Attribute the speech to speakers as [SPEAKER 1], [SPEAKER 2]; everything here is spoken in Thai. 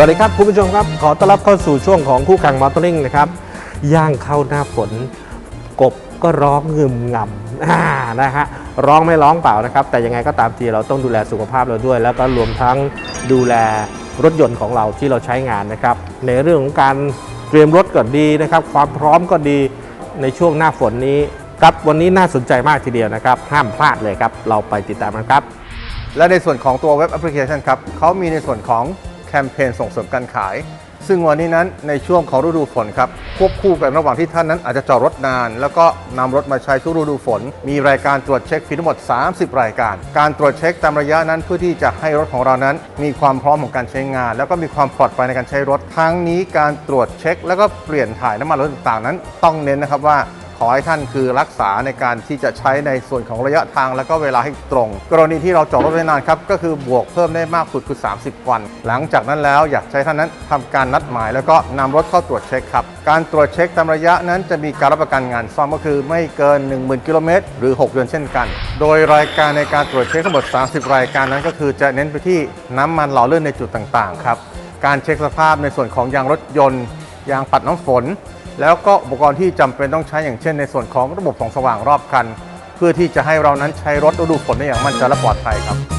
[SPEAKER 1] สวัสดีครับคุณผู้ชมครับ ขอต้อนรับเข้าสู่ช่วงของคู่แข่งมอเตอร์ลิงนะครับย่างเข้าหน้าฝนกบก็ร้องงึมงำนะฮะร้องไม่ร้องเปล่านะครับ แต่ยังไงก็ตามทีเราต้องดูแลสุขภาพเราด้วย แล้วก็รวมทั้งดูแลรถยนต์ของเราที่เราใช้งานนะครับ ในเรื่องของการเตรียมรถก็ดีนะครับ ความพร้อมก็ดีในช่วงหน้าฝนนี้ครับวันนี้น่าสนใจมากทีเดียวนะครับ ห้ามพลาดเลยครับ เราไปติดตามกันครับ
[SPEAKER 2] และในส่วนของตัวเว็บแอปพลิเคชันครับเขามีในส่วนของ แคมเปญส่งเสริมการขาย ซึ่งวันนี้นั้นในช่วงของฤดูฝนครับควบคู่กันระหว่างที่ท่านนั้นอาจจะจอดรถนาน แล้วก็นำรถมาใช้ช่วงฤดูฝน มีรายการตรวจเช็คฟรีทั้งหมด 30 รายการ การตรวจเช็คตามระยะนั้นเพื่อที่จะให้รถของเรานั้น มีความพร้อมของการใช้งาน แล้วก็มีความปลอดภัยในการใช้รถทั้งนี้การตรวจเช็ค แล้วก็เปลี่ยนถ่ายน้ำมันรถต่างๆนั้น ต้องเน้นนะครับว่า ขอให้ท่านคือรักษาในการที่จะใช้ในส่วนของระยะทางแล้วก็เวลาให้ตรง กรณีที่เราจอดรถไว้นานครับก็คือบวกเพิ่มได้มากสุดคือ 30 วัน หลังจากนั้นแล้วอยากใช้ท่านนั้นทำการนัดหมาย แล้วก็นำรถเข้าตรวจเช็คครับการตรวจเช็คตามระยะนั้นจะมีการรับประกันงานซ่อมก็คือไม่เกิน 10,000กิโลเมตรหรือ 6 เดือนเช่นกัน โดยรายการในการตรวจเช็คทั้งหมด 30 รายการนั้นก็คือจะเน้นไปที่น้ำมันหล่อลื่นในจุดต่างๆครับการเช็คสภาพในส่วนของยางรถยนต์ยางปัดน้ำฝน แล้วก็อุปกรณ์ที่จำเป็นต้องใช้อย่างเช่นในส่วนของระบบส่องสว่างรอบคัน เพื่อที่จะให้เรานั้นใช้รถฤดูฝนได้อย่างมั่นใจและปลอดภัยครับ